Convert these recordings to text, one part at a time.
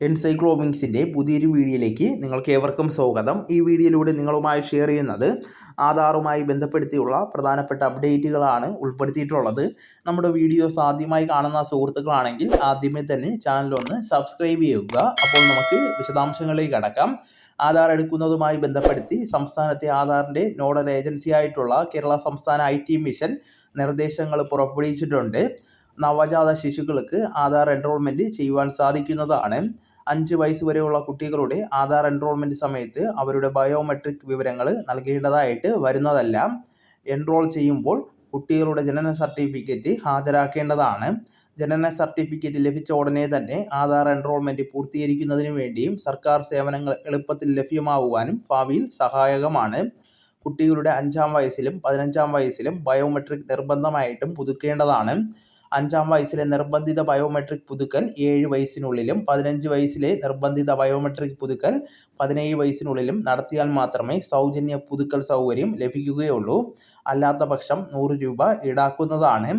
എൻസൈക്ലോമിങ്സിന്റെ പുതിയൊരു വീഡിയോയിലേക്ക് നിങ്ങൾക്ക് ഏവർക്കും സ്വാഗതം. ഈ വീഡിയോയിലൂടെ നിങ്ങളുമായി ഷെയർ ചെയ്യുന്നത് ആധാറുമായി ബന്ധപ്പെടുത്തിയുള്ള പ്രധാനപ്പെട്ട അപ്ഡേറ്റുകളാണ് ഉൾപ്പെടുത്തിയിട്ടുള്ളത്. നമ്മുടെ വീഡിയോസ് ആദ്യമായി കാണുന്ന സുഹൃത്തുക്കളാണെങ്കിൽ ആദ്യമേ തന്നെ ചാനലൊന്ന് സബ്സ്ക്രൈബ് ചെയ്യുക. അപ്പോൾ നമുക്ക് വിശദാംശങ്ങളിലേക്ക് കടക്കാം. ആധാർ എടുക്കുന്നതുമായി ബന്ധപ്പെടുത്തി സംസ്ഥാനത്തെ ആധാറിന്റെ നോഡൽ ഏജൻസിയായിട്ടുള്ള കേരള സംസ്ഥാന ഐ മിഷൻ നിർദ്ദേശങ്ങൾ പുറപ്പെടുവിച്ചിട്ടുണ്ട്. നവജാത ശിശുക്കൾക്ക് ആധാർ എൻറോൾമെന്റ് ചെയ്യുവാൻ സാധിക്കുന്നതാണ്. അഞ്ച് വയസ്സ് വരെയുള്ള കുട്ടികളുടെ ആധാർ എൻറോൾമെന്റ് സമയത്ത് അവരുടെ ബയോമെട്രിക് വിവരങ്ങൾ നൽകേണ്ടതായിട്ട് വരുന്നതല്ല. എൻറോൾ ചെയ്യുമ്പോൾ കുട്ടികളുടെ ജനന സർട്ടിഫിക്കറ്റ് ഹാജരാക്കേണ്ടതാണ്. ജനന സർട്ടിഫിക്കറ്റ് ലഭിച്ച ഉടനെ തന്നെ ആധാർ എൻറോൾമെന്റ് പൂർത്തീകരിക്കുന്നതിന് വേണ്ടിയും സർക്കാർ സേവനങ്ങൾ എളുപ്പത്തിൽ ലഭ്യമാവുവാനും ഭാവിയിൽ സഹായകമാണ്. കുട്ടികളുടെ അഞ്ചാം വയസ്സിലും പതിനഞ്ചാം വയസ്സിലും ബയോമെട്രിക് നിർബന്ധമായിട്ടും പുതുക്കേണ്ടതാണ്. അഞ്ചാം വയസ്സിലെ നിർബന്ധിത ബയോമെട്രിക് പുതുക്കൽ ഏഴ് വയസ്സിനുള്ളിലും പതിനഞ്ച് വയസ്സിലെ നിർബന്ധിത ബയോമെട്രിക് പുതുക്കൽ പതിനേഴ് വയസ്സിനുള്ളിലും നടത്തിയാൽ മാത്രമേ സൗജന്യ പുതുക്കൽ സൗകര്യം ലഭിക്കുകയുള്ളൂ. അല്ലാത്ത പക്ഷം നൂറ് രൂപ ഈടാക്കുന്നതാണ്.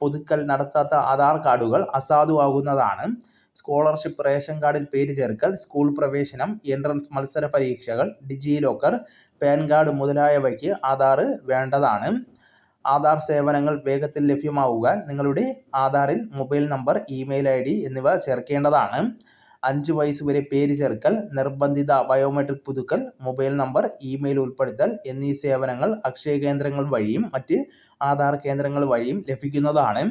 പുതുക്കൽ നടത്താത്ത ആധാർ കാർഡുകൾ അസാധുവാകുന്നതാണ്. സ്കോളർഷിപ്പ് റേഷൻ കാർഡിൽ പേര് ചേർക്കൽ സ്കൂൾ പ്രവേശനം എൻട്രൻസ് മത്സര പരീക്ഷകൾ ഡിജി ലോക്കർ പാൻ കാർഡ് മുതലായവയ്ക്ക് ആധാർ വേണ്ടതാണ്. ആധാർ സേവനങ്ങൾ വേഗത്തിൽ ലഭ്യമാവുക നിങ്ങളുടെ ആധാറിൽ mobile number email I D എന്നിവ ചേർക്കേണ്ടതാണ്. അഞ്ച് വയസ്സ് വരെ പേര് ചേർക്കൽ നിർബന്ധിത ബയോമെട്രിക് പുതുക്കൽ മൊബൈൽ നമ്പർ ഇമെയിൽ ഉൾപ്പെടുത്തൽ എന്നീ സേവനങ്ങൾ അക്ഷയ കേന്ദ്രങ്ങൾ വഴിയും മറ്റ് ആധാർ കേന്ദ്രങ്ങൾ വഴിയും ലഭിക്കുന്നതാണ്.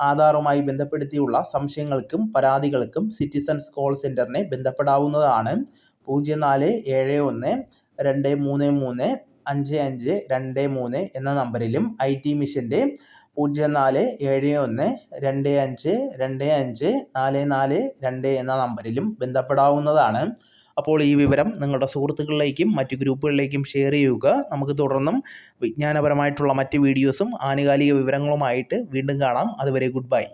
ആധാറുമായി ബന്ധപ്പെടുത്തിയുള്ള സംശയങ്ങൾക്കും പരാതികൾക്കും സിറ്റിസൺസ് കോൾ സെന്ററിനെ ബന്ധപ്പെടാവുന്നതാണ്. പൂജ്യം നാല് ഏഴ് ഒന്ന് രണ്ട് മൂന്ന് മൂന്ന് അഞ്ച് അഞ്ച് രണ്ട് മൂന്ന് എന്ന നമ്പറിലും ഐ ടി മിഷന്റെ പൂജ്യം നാല് ഏഴ് ഒന്ന് രണ്ട് അഞ്ച് രണ്ട് അഞ്ച് നാല് നാല് രണ്ട് എന്ന നമ്പറിലും ബന്ധപ്പെടാവുന്നതാണ്. അപ്പോൾ ഈ വിവരം നിങ്ങളുടെ സുഹൃത്തുക്കളിലേക്കും മറ്റ് ഗ്രൂപ്പുകളിലേക്കും ഷെയർ ചെയ്യുക. നമുക്ക് തുടർന്നും വിജ്ഞാനപരമായിട്ടുള്ള മറ്റ് വീഡിയോസും ആനുകാലിക വിവരങ്ങളുമായിട്ട് വീണ്ടും കാണാം. അതുവരെ ഗുഡ് ബൈ